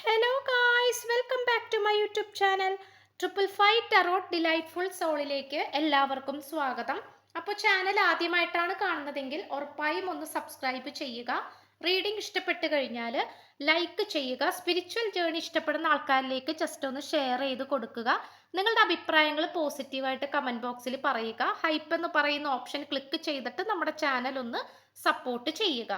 Hello guys welcome back to my YouTube channel triple five tarot delightful സോളിലേക്ക് എല്ലാവർക്കും സ്വാഗതം. അപ്പോൾ channel ആദ്യമായിട്ടാണ് കാണുന്നതെങ്കിൽ ഉറപ്പായും ഒന്ന് സബ്സ്ക്രൈബ് ചെയ്യുക. റീഡിംഗ് ഇഷ്ടപ്പെട്ട് കഴിഞ്ഞാൽ ലൈക്ക് ചെയ്യുക. സ്പിരിച്വൽ ജേർണി ഇഷ്ടപ്പെടുന്ന ആൾക്കാരിലേക്ക് ജസ്റ്റ് ഒന്ന് ഷെയർ ചെയ്ത് കൊടുക്കുക. നിങ്ങളുടെ അഭിപ്രായങ്ങൾ പോസിറ്റീവായിട്ട് കമന്റ് ബോക്സിൽ പറയുക. ഹൈപ്പ് എന്ന് പറയുന്ന ഓപ്ഷൻ ക്ലിക്ക് ചെയ്തിട്ട് നമ്മുടെ ചാനൽ ഒന്ന് സപ്പോർട്ട് ചെയ്യുക.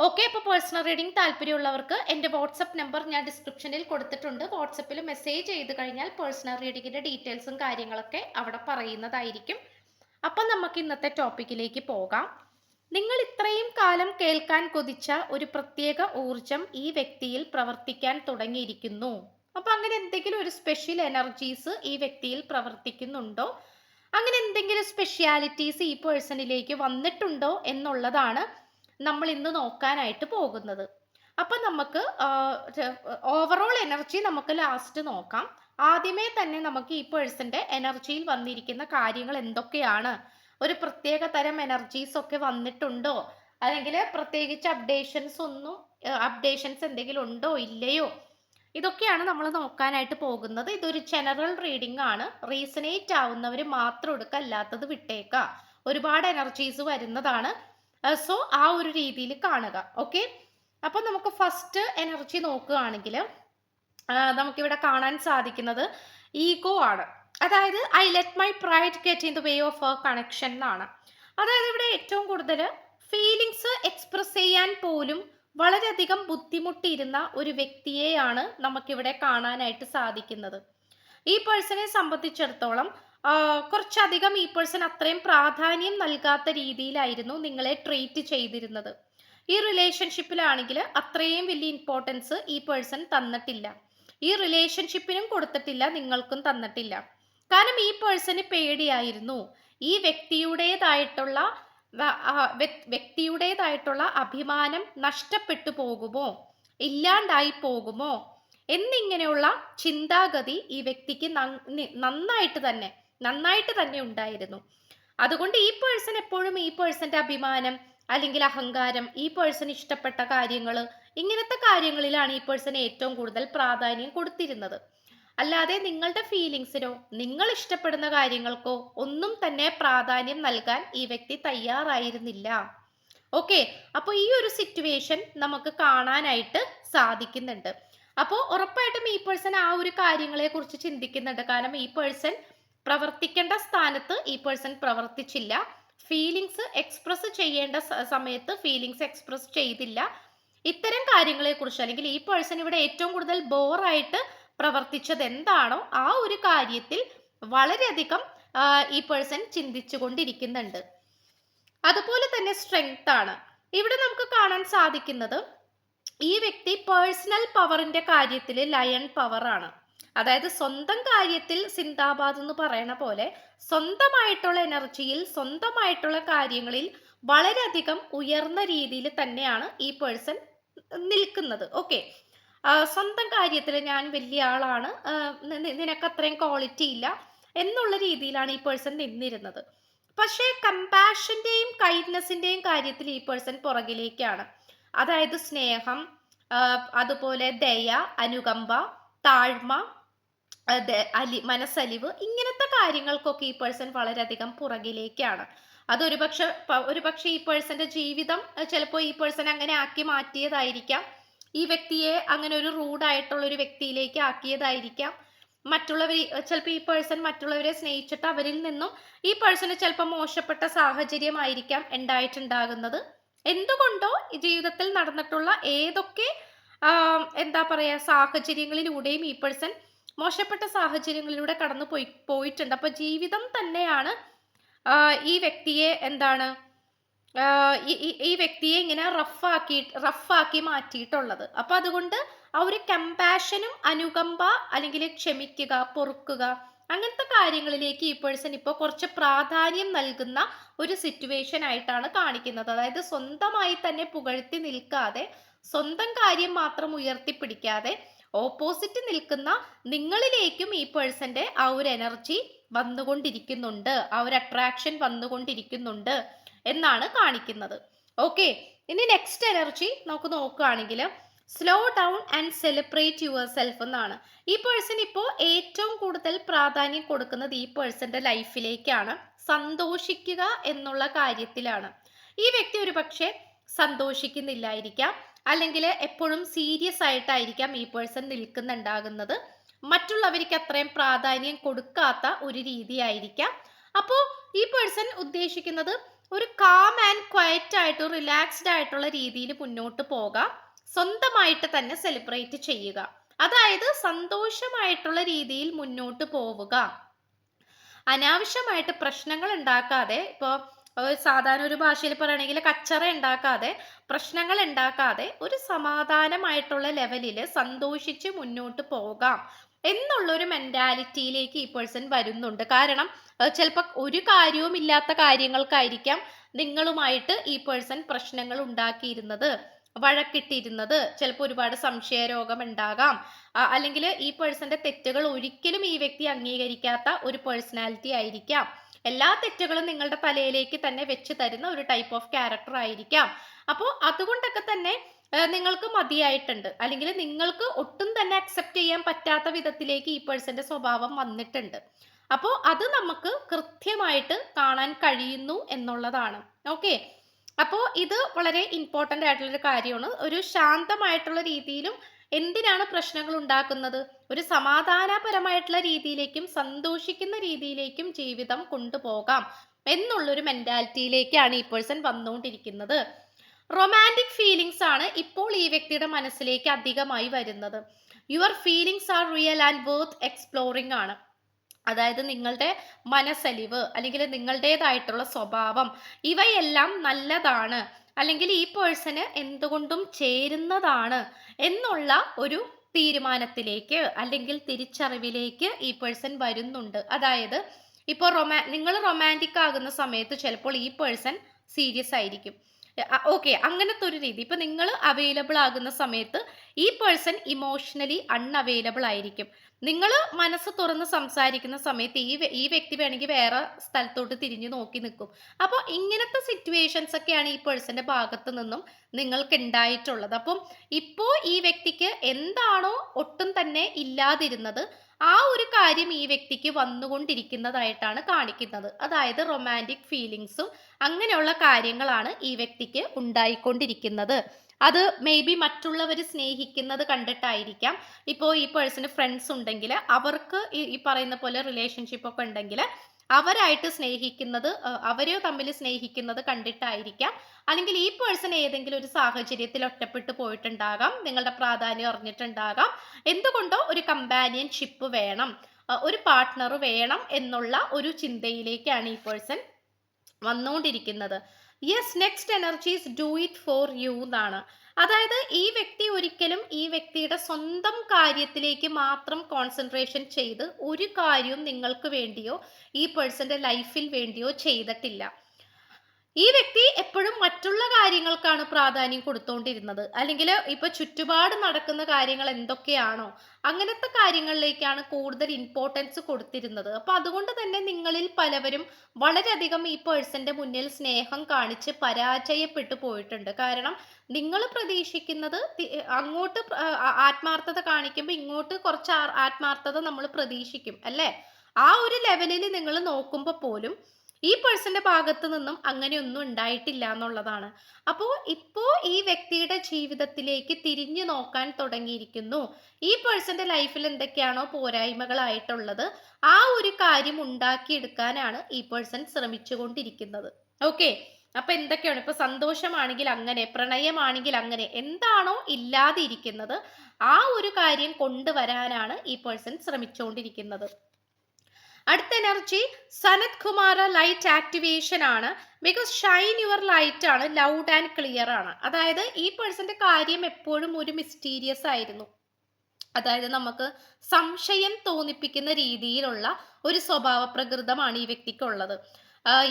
ഓക്കെ അപ്പോൾ പേഴ്സണൽ റീഡിംഗ് താല്പര്യമുള്ളവർക്ക് എന്റെ വാട്സപ്പ് നമ്പർ ഞാൻ ഡിസ്ക്രിപ്ഷനിൽ കൊടുത്തിട്ടുണ്ട്. വാട്സപ്പിൽ മെസ്സേജ് ചെയ്ത് കഴിഞ്ഞാൽ പേഴ്സണൽ റീഡിങ്ങിന്റെ ഡീറ്റെയിൽസും കാര്യങ്ങളൊക്കെ അവിടെ പറയുന്നതായിരിക്കും. അപ്പം നമുക്ക് ഇന്നത്തെ ടോപ്പിക്കിലേക്ക് പോകാം. നിങ്ങൾ ഇത്രയും കാലം കേൾക്കാൻ കൊതിച്ച ഒരു പ്രത്യേക ഊർജം ഈ വ്യക്തിയിൽ പ്രവർത്തിക്കാൻ തുടങ്ങിയിരിക്കുന്നു. അപ്പം അങ്ങനെ എന്തെങ്കിലും ഒരു സ്പെഷ്യൽ എനർജീസ് ഈ വ്യക്തിയിൽ പ്രവർത്തിക്കുന്നുണ്ടോ? അങ്ങനെ എന്തെങ്കിലും സ്പെഷ്യാലിറ്റീസ് ഈ പേഴ്സണിലേക്ക് വന്നിട്ടുണ്ടോ എന്നുള്ളതാണ് നമ്മൾ ഇന്ന് നോക്കാനായിട്ട് പോകുന്നത്. അപ്പം നമുക്ക് ഓവറോൾ എനർജി നമുക്ക് ലാസ്റ്റ് നോക്കാം. ആദ്യമേ തന്നെ നമുക്ക് ഈ പേഴ്സന്റെ എനർജിയിൽ വന്നിരിക്കുന്ന കാര്യങ്ങൾ എന്തൊക്കെയാണ്? ഒരു പ്രത്യേക തരം എനർജീസ് ഒക്കെ വന്നിട്ടുണ്ടോ? അല്ലെങ്കിൽ പ്രത്യേകിച്ച് അപ്ഡേഷൻസ് ഒന്നും അപ്ഡേഷൻസ് എന്തെങ്കിലും ഉണ്ടോ? ഇല്ലയോ? ഇതൊക്കെയാണ് നമ്മൾ നോക്കാനായിട്ട് പോകുന്നത്. ഇതൊരു ജനറൽ റീഡിംഗ് ആണ്. റീസണേറ്റ് ആവുന്നവർ മാത്രം എടുക്കുക അല്ലാത്തത് വിട്ടേക്കുക ഒരുപാട് എനർജീസ് വരുന്നതാണ്. സോ ആ ഒരു രീതിയിൽ കാണുക ഓക്കെ അപ്പോൾ നമുക്ക് ഫസ്റ്റ് എനർജി നോക്കുകയാണെങ്കിൽ നമുക്കിവിടെ കാണാൻ സാധിക്കുന്നത് ഈഗോ ആണ്. അതായത് I let my pride get in the way of connection എന്നാണ്. അതായത് ഇവിടെ ഏറ്റവും കൂടുതൽ ഫീലിങ്സ് എക്സ്പ്രസ് ചെയ്യാൻ പോലും വളരെയധികം ബുദ്ധിമുട്ടിയിരുന്ന ഒരു വ്യക്തിയെയാണ് നമുക്കിവിടെ കാണാനായിട്ട് സാധിക്കുന്നത്. ഈ പേഴ്സണെ സംബന്ധിച്ചിടത്തോളം കുറച്ചധികം ഈ പേഴ്സൺ അത്രയും പ്രാധാന്യം നൽകാത്ത രീതിയിലായിരുന്നു നിങ്ങളെ ട്രീറ്റ് ചെയ്തിരുന്നത്. ഈ റിലേഷൻഷിപ്പിലാണെങ്കിൽ അത്രയും വലിയ ഇമ്പോർട്ടൻസ് ഈ പേഴ്സൺ തന്നിട്ടില്ല. ഈ റിലേഷൻഷിപ്പിനും കൊടുത്തിട്ടില്ല നിങ്ങൾക്കും തന്നിട്ടില്ല. കാരണം ഈ പേഴ്സണ് പേടിയായിരുന്നു. ഈ വ്യക്തിയുടേതായിട്ടുള്ള വ്യക്തിയുടേതായിട്ടുള്ള അഭിമാനം നഷ്ടപ്പെട്ടു പോകുമോ? ഇല്ലാണ്ടായി പോകുമോ? എന്നിങ്ങനെയുള്ള ചിന്താഗതി ഈ വ്യക്തിക്ക് നന്നായിട്ട് തന്നെ നന്നായിട്ട് തന്നെ ഉണ്ടായിരുന്നു. അതുകൊണ്ട് ഈ പേഴ്സൺ എപ്പോഴും ഈ പേഴ്സന്റെ അഭിമാനം അല്ലെങ്കിൽ അഹങ്കാരം ഈ പേഴ്സൺ ഇഷ്ടപ്പെട്ട കാര്യങ്ങൾ ഇങ്ങനത്തെ കാര്യങ്ങളിലാണ് ഈ പേഴ്സൺ ഏറ്റവും കൂടുതൽ പ്രാധാന്യം കൊടുത്തിരുന്നത്. അല്ലാതെ നിങ്ങളുടെ ഫീലിങ്സിനോ നിങ്ങൾ ഇഷ്ടപ്പെടുന്ന കാര്യങ്ങൾക്കോ ഒന്നും തന്നെ പ്രാധാന്യം നൽകാൻ ഈ വ്യക്തി തയ്യാറായിരുന്നില്ല. ഓക്കെ അപ്പോൾ ഈ ഒരു സിറ്റുവേഷൻ നമുക്ക് കാണാനായിട്ട് സാധിക്കുന്നുണ്ട്. അപ്പോൾ ഉറപ്പായിട്ടും ഈ പേഴ്സൺ ആ ഒരു കാര്യങ്ങളെ കുറിച്ച് ചിന്തിക്കുന്നുണ്ട്. കാരണം ഈ പേഴ്സൺ പ്രവർത്തിക്കേണ്ട സ്ഥാനത്ത് ഈ പേഴ്സൺ പ്രവർത്തിച്ചില്ല. ഫീലിങ്സ് എക്സ്പ്രസ് ചെയ്യേണ്ട സമയത്ത് ഫീലിങ്സ് എക്സ്പ്രസ് ചെയ്തില്ല. ഇത്തരം കാര്യങ്ങളെ കുറിച്ച് അല്ലെങ്കിൽ ഈ പേഴ്സൺ ഇവിടെ ഏറ്റവും കൂടുതൽ ബോറായിട്ട് പ്രവർത്തിച്ചത് എന്താണോ ആ ഒരു കാര്യത്തിൽ വളരെയധികം ഈ പേഴ്സൺ ചിന്തിച്ചു കൊണ്ടിരിക്കുന്നുണ്ട് അതുപോലെ തന്നെ സ്ട്രെങ്ത് ആണ്. ഇവിടെ നമുക്ക് കാണാൻ സാധിക്കുന്നത് ഈ വ്യക്തി പേഴ്സണൽ പവറിന്റെ കാര്യത്തിൽ ലയൺ പവറാണ് അതായത് സ്വന്തം കാര്യത്തിൽ സിന്ദാബാദ് എന്ന് പറയണ പോലെ സ്വന്തമായിട്ടുള്ള എനർജിയിൽ സ്വന്തമായിട്ടുള്ള കാര്യങ്ങളിൽ വളരെയധികം ഉയർന്ന രീതിയിൽ തന്നെയാണ് ഈ പേഴ്സൺ നിൽക്കുന്നത്. ഓക്കെ. സ്വന്തം കാര്യത്തിൽ ഞാൻ വലിയ ആളാണ്. നിനക്ക് അത്രയും ക്വാളിറ്റി ഇല്ല എന്നുള്ള രീതിയിലാണ് ഈ പേഴ്സൺ നിന്നിരുന്നത്. പക്ഷേ കമ്പാഷന്റെയും കൈൻഡ്നെസ്സിന്റെയും കാര്യത്തിൽ ഈ പേഴ്സൺ പുറകിലേക്കാണ്. അതായത് സ്നേഹം അതുപോലെ ദയ അനുകമ്പ താഴ്മ അലി മനസ്സലിവ് ഇങ്ങനത്തെ കാര്യങ്ങൾക്കൊക്കെ ഈ പേഴ്സൺ വളരെയധികം പുറകിലേക്കാണ്. അതൊരു പക്ഷെ ഒരു പക്ഷെ ഈ പേഴ്സന്റെ ജീവിതം ചിലപ്പോൾ ഈ പേഴ്സൺ അങ്ങനെ ആക്കി മാറ്റിയതായിരിക്കാം. ഈ വ്യക്തിയെ അങ്ങനെ ഒരു റൂഡായിട്ടുള്ള ഒരു വ്യക്തിയിലേക്ക് ആക്കിയതായിരിക്കാം. മറ്റുള്ളവർ ചിലപ്പോൾ ഈ പേഴ്സൺ മറ്റുള്ളവരെ സ്നേഹിച്ചിട്ട് അവരിൽ നിന്നും ഈ പേഴ്സണ് ചിലപ്പോൾ മോശപ്പെട്ട സാഹചര്യമായിരിക്കാം ഉണ്ടായിട്ടുണ്ടാകുന്നത്. എന്തുകൊണ്ടോ ജീവിതത്തിൽ നടന്നിട്ടുള്ള ഏതൊക്കെ എന്താ പറയുക സാഹചര്യങ്ങളിലൂടെയും ഈ പേഴ്സൺ മോശപ്പെട്ട സാഹചര്യങ്ങളിലൂടെ കടന്നു പോയി പോയിട്ടുണ്ട്. അപ്പോൾ ജീവിതം തന്നെയാണ് ഈ വ്യക്തിയെ എന്താണ് ഈ വ്യക്തിയെ ഇങ്ങനെ റഫാക്കി റഫാക്കി മാറ്റിയിട്ടുള്ളത്. അപ്പോൾ അതുകൊണ്ട് ആ ഒരു കമ്പാഷനും അനുകമ്പ അല്ലെങ്കിൽ ക്ഷമിക്കുക പൊറുക്കുക അങ്ങനത്തെ കാര്യങ്ങളിലേക്ക് ഈ പേഴ്സൺ ഇപ്പോൾ കുറച്ച് പ്രാധാന്യം നൽകുന്ന ഒരു സിറ്റുവേഷൻ ആയിട്ടാണ് കാണിക്കുന്നത്. അതായത് സ്വന്തമായി തന്നെ പുകഴ്ത്തി നിൽക്കാതെ സ്വന്തം കാര്യം മാത്രം ഉയർത്തിപ്പിടിക്കാതെ ഓപ്പോസിറ്റ് നിൽക്കുന്ന നിങ്ങളിലേക്കും ഈ പേഴ്സന്റെ ആ ഒരു എനർജി വന്നുകൊണ്ടിരിക്കുന്നുണ്ട്. ആ ഒരു അട്രാക്ഷൻ വന്നുകൊണ്ടിരിക്കുന്നുണ്ട് എന്നാണ് കാണിക്കുന്നത്. ഓക്കെ ഇനി നെക്സ്റ്റ് എനർജി നമുക്ക് നോക്കുകയാണെങ്കിൽ slow down and celebrate yourself എന്നാണ്. ഈ പേഴ്സൺ ഇപ്പോൾ ഏറ്റവും കൂടുതൽ പ്രാധാന്യം കൊടുക്കുന്നത് ഈ പേഴ്സന്റെ ലൈഫിലേക്കാണ് സന്തോഷിക്കുക എന്നുള്ള കാര്യത്തിലാണ്. ഈ വ്യക്തി ഒരു പക്ഷേ സന്തോഷിക്കുന്നില്ലായിരിക്കാം. അല്ലെങ്കിൽ എപ്പോഴും സീരിയസ് ആയിട്ടായിരിക്കാം ഈ പേഴ്സൺ നിൽക്കുന്നുണ്ടാകുന്നത്. മറ്റുള്ളവർക്ക് അത്രയും പ്രാധാന്യം കൊടുക്കാത്ത ഒരു രീതിയായിരിക്കാം. അപ്പോൾ ഈ പേഴ്സൺ ഉദ്ദേശിക്കുന്നത് ഒരു കാം ആൻഡ് ക്വയറ്റ് ആയിട്ട് റിലാക്സ്ഡ് ആയിട്ടുള്ള രീതിയിൽ മുന്നോട്ട് പോകാം. സ്വന്തമായിട്ട് തന്നെ സെലിബ്രേറ്റ് ചെയ്യുക. അതായത് സന്തോഷമായിട്ടുള്ള രീതിയിൽ മുന്നോട്ട് പോവുക. അനാവശ്യമായിട്ട് പ്രശ്നങ്ങൾ ഉണ്ടാക്കാതെ ഇപ്പോൾ സാധാരണ ഒരു ഭാഷയിൽ പറയുകയാണെങ്കിൽ കച്ചറ ഉണ്ടാക്കാതെ പ്രശ്നങ്ങൾ ഉണ്ടാക്കാതെ ഒരു സമാധാനമായിട്ടുള്ള ലെവലിൽ സന്തോഷിച്ച് മുന്നോട്ട് പോകാം എന്നുള്ളൊരു മെന്റാലിറ്റിയിലേക്ക് ഈ പേഴ്സൺ വരുന്നുണ്ട്. കാരണം ചിലപ്പോൾ ഒരു കാര്യവും ഇല്ലാത്ത കാര്യങ്ങൾക്കായിരിക്കാം നിങ്ങളുമായിട്ട് ഈ പേഴ്സൺ പ്രശ്നങ്ങൾ ഉണ്ടാക്കിയിരുന്നത് വഴക്കിട്ടിരുന്നത്. ചിലപ്പോൾ ഒരുപാട് സംശയരോഗം ഉണ്ടാകാം. അല്ലെങ്കിൽ ഈ പേഴ്സന്റെ തെറ്റുകൾ ഒരിക്കലും ഈ വ്യക്തി അംഗീകരിക്കാത്ത ഒരു പേഴ്സണാലിറ്റി ആയിരിക്കാം. എല്ലാ തെറ്റുകളും നിങ്ങളുടെ തലയിലേക്ക് തന്നെ വെച്ച് തരുന്ന ഒരു ടൈപ്പ് ഓഫ് ക്യാരക്ടർ ആയിരിക്കാം. അപ്പോൾ അതുകൊണ്ടൊക്കെ തന്നെ നിങ്ങൾക്ക് മതിയായിട്ടുണ്ട്. അല്ലെങ്കിൽ നിങ്ങൾക്ക് ഒട്ടും തന്നെ അക്സെപ്റ്റ് ചെയ്യാൻ പറ്റാത്ത വിധത്തിലേക്ക് ഈ പേഴ്സന്റെ സ്വഭാവം വന്നിട്ടുണ്ട്. അപ്പോൾ അത് നമുക്ക് കൃത്യമായിട്ട് കാണാൻ കഴിയുന്നു എന്നുള്ളതാണ്. ഓക്കെ? അപ്പോൾ ഇത് വളരെ ഇമ്പോർട്ടന്റ് ആയിട്ടുള്ളൊരു കാര്യമാണ്. ഒരു ശാന്തമായിട്ടുള്ള രീതിയിലും എന്തിനാണ് പ്രശ്നങ്ങൾ ഉണ്ടാക്കുന്നത്? ഒരു സമാധാനപരമായിട്ടുള്ള രീതിയിലേക്കും സന്തോഷിക്കുന്ന രീതിയിലേക്കും ജീവിതം കൊണ്ടുപോകാം എന്നുള്ളൊരു മെന്റാലിറ്റിയിലേക്കാണ് ഈ പേഴ്സൺ വന്നുകൊണ്ടിരിക്കുന്നത്. റൊമാന്റിക് ഫീലിങ്സ് ആണ് ഇപ്പോൾ ഈ വ്യക്തിയുടെ മനസ്സിലേക്ക് അധികമായി വരുന്നത്. Your feelings are real and worth exploring ആണ്. അതായത് നിങ്ങളുടെ മനസ്സലിവ് അല്ലെങ്കിൽ നിങ്ങളുടേതായിട്ടുള്ള സ്വഭാവം ഇവയെല്ലാം നല്ലതാണ്. അല്ലെങ്കിൽ ഈ പേഴ്സണ് എന്തുകൊണ്ടും ചേരുന്നതാണ് എന്നുള്ള ഒരു തീരുമാനത്തിലേക്ക് അല്ലെങ്കിൽ തിരിച്ചറിവിലേക്ക് ഈ പേഴ്സൺ വരുന്നുണ്ട്. അതായത് ഇപ്പോൾ റൊമാ നിങ്ങൾ റൊമാന്റിക് ആകുന്ന സമയത്ത് ചിലപ്പോൾ ഈ പേഴ്സൺ സീരിയസ് ആയിരിക്കും. ഓക്കെ അങ്ങനത്തെ ഒരു രീതി. ഇപ്പൊ നിങ്ങൾ അവൈലബിൾ ആകുന്ന സമയത്ത് ഈ പേഴ്സൺ ഇമോഷണലി അൺഅവൈലബിൾ ആയിരിക്കും. നിങ്ങൾ മനസ്സ് തുറന്ന് സംസാരിക്കുന്ന സമയത്ത് ഈ ഈ വ്യക്തി വേണമെങ്കിൽ വേറെ സ്ഥലത്തോട്ട് തിരിഞ്ഞു നോക്കി നിൽക്കും. അപ്പോൾ ഇങ്ങനത്തെ സിറ്റുവേഷൻസ് ഒക്കെയാണ് ഈ പേഴ്സന്റെ ഭാഗത്ത് നിന്നും നിങ്ങൾക്ക് ഉണ്ടായിട്ടുള്ളത് അപ്പം ഇപ്പോൾ ഈ വ്യക്തിക്ക് എന്താണോ ഒട്ടും തന്നെ ഇല്ലാതിരുന്നത് ആ ഒരു കാര്യം ഈ വ്യക്തിക്ക് വന്നുകൊണ്ടിരിക്കുന്നതായിട്ടാണ് കാണിക്കുന്നത്. അതായത് റൊമാന്റിക് ഫീലിങ്സും അങ്ങനെയുള്ള കാര്യങ്ങളാണ് ഈ വ്യക്തിക്ക് ഉണ്ടായിക്കൊണ്ടിരിക്കുന്നത്. അത് മേ ബി മറ്റുള്ളവർ സ്നേഹിക്കുന്നത് കണ്ടിട്ടായിരിക്കാം. ഇപ്പോൾ ഈ പേഴ്സണ് ഫ്രണ്ട്സ് ഉണ്ടെങ്കിൽ അവർക്ക് ഈ പറയുന്ന പോലെ റിലേഷൻഷിപ്പ് ഒക്കെ ഉണ്ടെങ്കിൽ അവരായിട്ട് സ്നേഹിക്കുന്നത് അവരെ തമ്മിൽ സ്നേഹിക്കുന്നത് കണ്ടിട്ടായിരിക്കാം. അല്ലെങ്കിൽ ഈ പേഴ്സൺ ഏതെങ്കിലും ഒരു സാഹചര്യത്തിൽ ഒറ്റപ്പെട്ടു പോയിട്ടുണ്ടാകാം നിങ്ങളുടെ പ്രാധാന്യം അറിഞ്ഞിട്ടുണ്ടാകാം. എന്തുകൊണ്ടോ ഒരു കമ്പാനിയൻഷിപ്പ് വേണം ഒരു പാർട്ട്ണർ വേണം എന്നുള്ള ഒരു ചിന്തയിലേക്കാണ് ഈ പേഴ്സൺ വന്നുകൊണ്ടിരിക്കുന്നത്. Yes next energies do it for you എന്നാണ്. അതായത് ഈ വ്യക്തി ഒരിക്കലും ഈ വ്യക്തിയുടെ സ്വന്തം കാര്യത്തിലേക്ക് മാത്രം കോൺസെൻട്രേഷൻ ചെയ്ത് ഒരു കാര്യവും നിങ്ങൾക്ക് വേണ്ടിയോ ഈ പേഴ്സന്റെ ലൈഫിൽ വേണ്ടിയോ ചെയ്തിട്ടില്ല. ഈ വ്യക്തി എപ്പോഴും മറ്റുള്ള കാര്യങ്ങൾക്കാണ് പ്രാധാന്യം കൊടുത്തോണ്ടിരുന്നത്. അല്ലെങ്കിൽ ഇപ്പൊ ചുറ്റുപാട് നടക്കുന്ന കാര്യങ്ങൾ എന്തൊക്കെയാണോ അങ്ങനത്തെ കാര്യങ്ങളിലേക്കാണ് കൂടുതൽ ഇമ്പോർട്ടൻസ് കൊടുത്തിരുന്നത്. അപ്പൊ അതുകൊണ്ട് തന്നെ നിങ്ങളിൽ പലവരും വളരെയധികം ഈ പേഴ്സന്റെ മുന്നിൽ സ്നേഹം കാണിച്ച് പരാജയപ്പെട്ടു പോയിട്ടുണ്ട്. കാരണം നിങ്ങൾ പ്രതീക്ഷിക്കുന്നത് അങ്ങോട്ട് ആത്മാർത്ഥത കാണിക്കുമ്പോൾ ഇങ്ങോട്ട് കുറച്ച് ആത്മാർത്ഥത നമ്മൾ പ്രതീക്ഷിക്കും. അല്ലേ? ആ ഒരു ലെവലിൽ നിങ്ങൾ നോക്കുമ്പോൾ പോലും ഈ പേഴ്സന്റെ ഭാഗത്ത് നിന്നും അങ്ങനെയൊന്നും ഉണ്ടായിട്ടില്ല എന്നുള്ളതാണ്. അപ്പോൾ ഇപ്പോൾ ഈ വ്യക്തിയുടെ ജീവിതത്തിലേക്ക് തിരിഞ്ഞു നോക്കാൻ തുടങ്ങിയിരിക്കുന്നു. ഈ പേഴ്സന്റെ ലൈഫിൽ എന്തൊക്കെയാണോ പോരായ്മകളായിട്ടുള്ളത് ആ ഒരു കാര്യം ഉണ്ടാക്കിയെടുക്കാനാണ് ഈ പേഴ്സൺ ശ്രമിച്ചുകൊണ്ടിരിക്കുന്നത്. ഓക്കെ? അപ്പൊ എന്തൊക്കെയാണ്? ഇപ്പൊ സന്തോഷമാണെങ്കിൽ അങ്ങനെ പ്രണയമാണെങ്കിൽ അങ്ങനെ എന്താണോ ഇല്ലാതിരിക്കുന്നത് ആ ഒരു കാര്യം കൊണ്ടുവരാനാണ് ഈ പേഴ്സൺ ശ്രമിച്ചുകൊണ്ടിരിക്കുന്നത്. അടുത്ത energy Sanat Kumar light activation ആണ്. ബിക്കോസ് ഷൈൻ യുവർ ലൈറ്റ് ആണ് ലൗഡ് ആൻഡ് ക്ലിയർ ആണ്. അതായത് ഈ പേഴ്സന്റെ കാര്യം എപ്പോഴും ഒരു മിസ്റ്റീരിയസ് ആയിരുന്നു. അതായത് നമുക്ക് സംശയം തോന്നിപ്പിക്കുന്ന രീതിയിലുള്ള ഒരു സ്വഭാവ പ്രകൃതമാണ് ഈ വ്യക്തിക്കുള്ളത്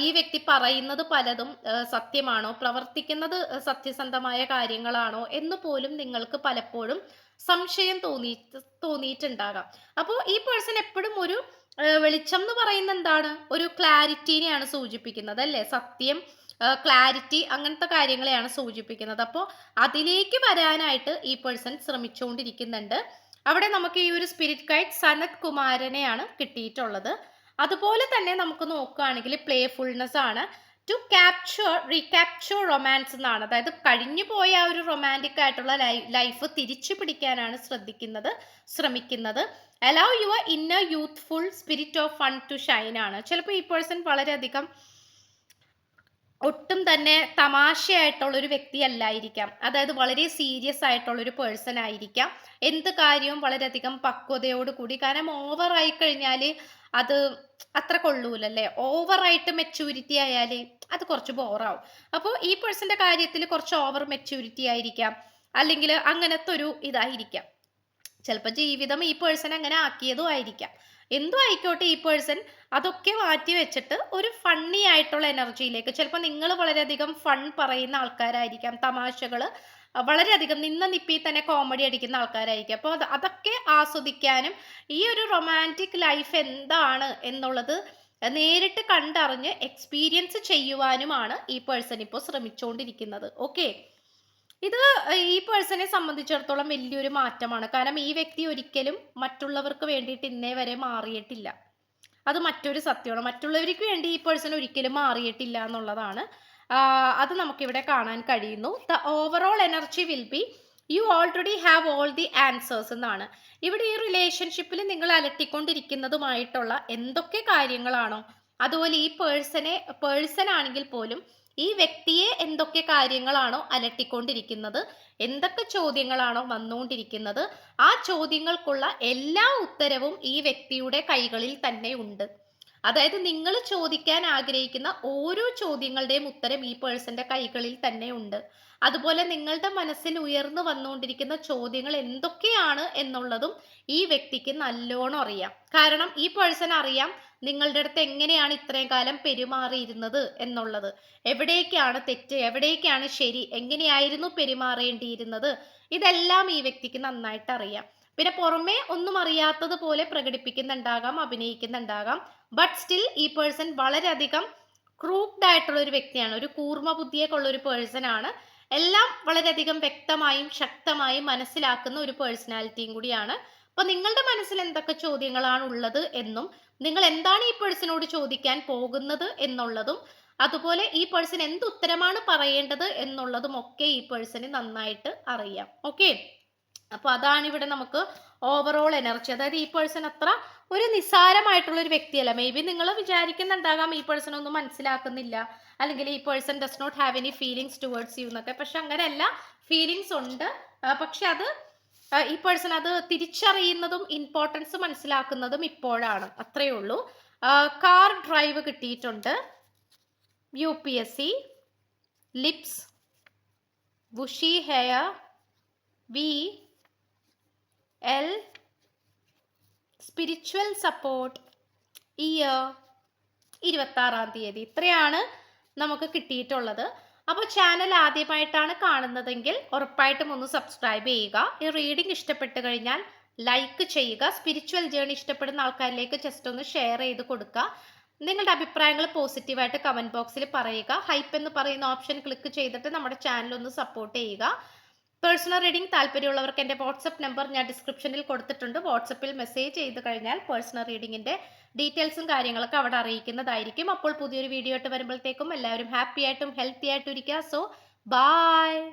ഈ വ്യക്തി പറയുന്നത് പലതും സത്യമാണോ പ്രവർത്തിക്കുന്നത് സത്യസന്ധമായ കാര്യങ്ങളാണോ എന്ന് പോലും നിങ്ങൾക്ക് പലപ്പോഴും സംശയം തോന്നി തോന്നിയിട്ടുണ്ടാകാം. അപ്പോൾ ഈ പേഴ്സൺ എപ്പോഴും ഒരു വെളിച്ചം എന്ന് പറയുന്ന എന്താണ് ഒരു ക്ലാരിറ്റീനെയാണ് സൂചിപ്പിക്കുന്നത് അല്ലേ? സത്യം ക്ലാരിറ്റി അങ്ങനത്തെ കാര്യങ്ങളെയാണ് സൂചിപ്പിക്കുന്നത്. അപ്പോൾ അതിലേക്ക് വരാനായിട്ട് ഈ പേഴ്സൺ ശ്രമിച്ചുകൊണ്ടിരിക്കുന്നുണ്ട്. അവിടെ നമുക്ക് ഈ ഒരു സ്പിരിറ്റ് ഗൈഡ് സനത് കുമാരനെയാണ് കിട്ടിയിട്ടുള്ളത്. അതുപോലെ തന്നെ നമുക്ക് നോക്കുകയാണെങ്കിൽ പ്ലേഫുൾനെസ് ആണ് ടു ക്യാപ്ചർ റീക്യാപ്ചർ റൊമാൻസ് എന്നാണ്. അതായത് കഴിഞ്ഞു പോയ ഒരു റൊമാന്റിക് ആയിട്ടുള്ള ലൈഫ് തിരിച്ചു പിടിക്കാനാണ് ശ്രദ്ധിക്കുന്നത് ശ്രമിക്കുന്നത്. Allow your inner youthful spirit of fun to shine ആണ്. ചിലപ്പോൾ ഈ പേഴ്സൺ വളരെയധികം ഒട്ടും തന്നെ തമാശയായിട്ടുള്ളൊരു വ്യക്തി അല്ലായിരിക്കാം അതായത് വളരെ സീരിയസ് ആയിട്ടുള്ളൊരു പേഴ്സൺ ആയിരിക്കാം. എന്ത് കാര്യവും വളരെയധികം പക്വതയോട് കൂടി കാരണം ആയി കഴിഞ്ഞാൽ അത് അത്ര കൊള്ളൂലല്ലേ? ഓവറായിട്ട് മെച്യൂരിറ്റി ആയാൽ അത് കുറച്ച് ബോറാവും അപ്പോൾ ഈ പേഴ്സന്റെ കാര്യത്തിൽ കുറച്ച് ഓവർ മെച്യൂരിറ്റി ആയിരിക്കാം. അല്ലെങ്കിൽ അങ്ങനത്തെ ഒരു ഇതായിരിക്കാം. ചിലപ്പോൾ ജീവിതം ഈ പേഴ്സൺ അങ്ങനെ ആക്കിയതും ആയിരിക്കാം. എന്തും ആയിക്കോട്ടെ ഈ പേഴ്സൺ അതൊക്കെ മാറ്റി വെച്ചിട്ട് ഒരു ഫണ്ണി ആയിട്ടുള്ള എനർജിയിലേക്ക് ചിലപ്പോൾ നിങ്ങൾ വളരെയധികം ഫൺ പറയുന്ന ആൾക്കാരായിരിക്കാം തമാശകൾ വളരെയധികം നിന്ന നിപ്പി തന്നെ കോമഡി അടിക്കുന്ന ആൾക്കാരായിരിക്കും. അപ്പോൾ അത് അതൊക്കെ ആസ്വദിക്കാനും ഈ ഒരു റൊമാന്റിക് ലൈഫ് എന്താണ് എന്നുള്ളത് നേരിട്ട് കണ്ടറിഞ്ഞ് എക്സ്പീരിയൻസ് ചെയ്യുവാനുമാണ് ഈ പേഴ്സൺ ഇപ്പോൾ ശ്രമിച്ചുകൊണ്ടിരിക്കുന്നത് ഓക്കെ ഇത് ഈ പേഴ്സണെ സംബന്ധിച്ചിടത്തോളം വലിയൊരു മാറ്റമാണ്. കാരണം ഈ വ്യക്തി ഒരിക്കലും മറ്റുള്ളവർക്ക് വേണ്ടിയിട്ട് ഇന്നേ വരെ മാറിയിട്ടില്ല. അത് മറ്റൊരു സത്യമാണ്. മറ്റുള്ളവർക്ക് വേണ്ടി ഈ പേഴ്സൺ ഒരിക്കലും മാറിയിട്ടില്ല എന്നുള്ളതാണ്. അത് നമുക്കിവിടെ കാണാൻ കഴിയുന്നു. The overall energy will be you already have all the answers എന്നാണ്. ഇവിടെ ഈ റിലേഷൻഷിപ്പിൽ നിങ്ങൾ അലട്ടിക്കൊണ്ടിരിക്കുന്നതുമായിട്ടുള്ള എന്തൊക്കെ കാര്യങ്ങളാണോ അതുപോലെ ഈ പേഴ്സണെ പേഴ്സൺ ആണെങ്കിൽ പോലും ഈ വ്യക്തിയെ എന്തൊക്കെ കാര്യങ്ങളാണോ അലട്ടിക്കൊണ്ടിരിക്കുന്നത്? എന്തൊക്കെ ചോദ്യങ്ങളാണോ വന്നുകൊണ്ടിരിക്കുന്നത്? ആ ചോദ്യങ്ങൾക്കുള്ള എല്ലാ ഉത്തരവും ഈ വ്യക്തിയുടെ കൈകളിൽ തന്നെ ഉണ്ട്. അതായത് നിങ്ങൾ ചോദിക്കാൻ ആഗ്രഹിക്കുന്ന ഓരോ ചോദ്യങ്ങളുടെയും ഉത്തരം ഈ പേഴ്സന്റെ കൈകളിൽ തന്നെ ഉണ്ട്. അതുപോലെ നിങ്ങളുടെ മനസ്സിൽ ഉയർന്നു വന്നുകൊണ്ടിരിക്കുന്ന ചോദ്യങ്ങൾ എന്തൊക്കെയാണ് എന്നുള്ളതും ഈ വ്യക്തിക്ക് നല്ലോണം അറിയാം. കാരണം ഈ പേഴ്സൺ അറിയാം നിങ്ങളുടെ അടുത്ത് എങ്ങനെയാണ് ഇത്രയും കാലം പെരുമാറിയിരുന്നത് എന്നുള്ളത്? എവിടേക്കാണ് തെറ്റ്? എവിടേക്കാണ് ശരി? എങ്ങനെയായിരുന്നു പെരുമാറേണ്ടിയിരുന്നത്? ഇതെല്ലാം ഈ വ്യക്തിക്ക് നന്നായിട്ട് അറിയാം. പിന്നെ പുറമേ ഒന്നും അറിയാത്തതുപോലെ പ്രകടിപ്പിക്കുന്നുണ്ടാകാം അഭിനയിക്കുന്നുണ്ടാകാം. ബട്ട് സ്റ്റിൽ ഈ പേഴ്സൺ വളരെയധികം ക്രൂക്ഡ് ആയിട്ടുള്ള ഒരു വ്യക്തിയാണ്. ഒരു കൂർമ്മ ബുദ്ധിയൊക്കെ ഉള്ള ഒരു പേഴ്സൺ ആണ്. എല്ലാം വളരെയധികം വ്യക്തമായും ശക്തമായും മനസ്സിലാക്കുന്ന ഒരു പേഴ്സണാലിറ്റിയും കൂടിയാണ്. അപ്പൊ നിങ്ങളുടെ മനസ്സിൽ എന്തൊക്കെ ചോദ്യങ്ങളാണ് ഉള്ളത് എന്നും നിങ്ങൾ എന്താണ് ഈ പേഴ്സണോട് ചോദിക്കാൻ പോകുന്നത് എന്നുള്ളതും അതുപോലെ ഈ പേഴ്സൺ എന്ത് ഉത്തരമാണ് പറയേണ്ടത് എന്നുള്ളതും ഒക്കെ ഈ പേഴ്സണ് നന്നായിട്ട് അറിയാം. ഓക്കെ? അപ്പൊ അതാണ് ഇവിടെ നമുക്ക് ഓവറോൾ എനർജി അതായത് ഈ പേഴ്സൺ അത്ര ഒരു നിസ്സാരമായിട്ടുള്ള ഒരു വ്യക്തിയല്ല. മേ ബി നിങ്ങൾ വിചാരിക്കുന്നുണ്ടാകാം ഈ പേഴ്സൺ ഒന്നും മനസ്സിലാക്കുന്നില്ല. അല്ലെങ്കിൽ ഈ person does not have any feelings towards you എന്നൊക്കെ. പക്ഷെ അങ്ങനെയല്ല. ഫീലിങ്സ് ഉണ്ട്. പക്ഷെ അത് ഈ പേഴ്സൺ അത് തിരിച്ചറിയുന്നതും ഇമ്പോർട്ടൻസ് മനസ്സിലാക്കുന്നതും ഇപ്പോഴാണ്. അത്രയേ ഉള്ളൂ. കാർ ഡ്രൈവ് കിട്ടിയിട്ടുണ്ട്. U P S C lips വുഷി hair V L spiritual support year ഇരുപത്താറാം തീയതി. ഇത്രയാണ് നമുക്ക് കിട്ടിയിട്ടുള്ളത്. അപ്പോൾ ചാനൽ ആദ്യമായിട്ടാണ് കാണുന്നതെങ്കിൽ ഉറപ്പായിട്ടും ഒന്ന് സബ്സ്ക്രൈബ് ചെയ്യുക. ഈ റീഡിംഗ് ഇഷ്ടപ്പെട്ട് കഴിഞ്ഞാൽ ലൈക്ക് ചെയ്യുക. സ്പിരിച്വൽ ജേണി ഇഷ്ടപ്പെടുന്ന ആൾക്കാരിലേക്ക് ജസ്റ്റ് ഒന്ന് ഷെയർ ചെയ്ത് കൊടുക്കുക. നിങ്ങളുടെ അഭിപ്രായങ്ങൾ പോസിറ്റീവായിട്ട് കമന്റ് ബോക്സിൽ പറയുക. ഹൈപ്പ് എന്ന് പറയുന്ന ഓപ്ഷൻ ക്ലിക്ക് ചെയ്തിട്ട് നമ്മുടെ ചാനൽ ഒന്ന് സപ്പോർട്ട് ചെയ്യുക. പേഴ്സണൽ റീഡിംഗ് താല്പര്യമുള്ളവർക്ക് എന്റെ വാട്സപ്പ് നമ്പർ ഞാൻ ഡിസ്ക്രിപ്ഷനിൽ കൊടുത്തിട്ടുണ്ട്. വാട്സപ്പിൽ മെസ്സേജ് ചെയ്ത് കഴിഞ്ഞാൽ പേഴ്സണൽ റീഡിങ്ങിന്റെ ഡീറ്റെയിൽസും കാര്യങ്ങളൊക്കെ അവിടെ അറിയിക്കുന്നതായിരിക്കും. അപ്പോൾ പുതിയൊരു വീഡിയോ ആയിട്ട് വരുമ്പോഴത്തേക്കും എല്ലാവരും ഹാപ്പി ആയിട്ടും ഹെൽത്തി ആയിട്ടും ഇരിക്കുക. So bye.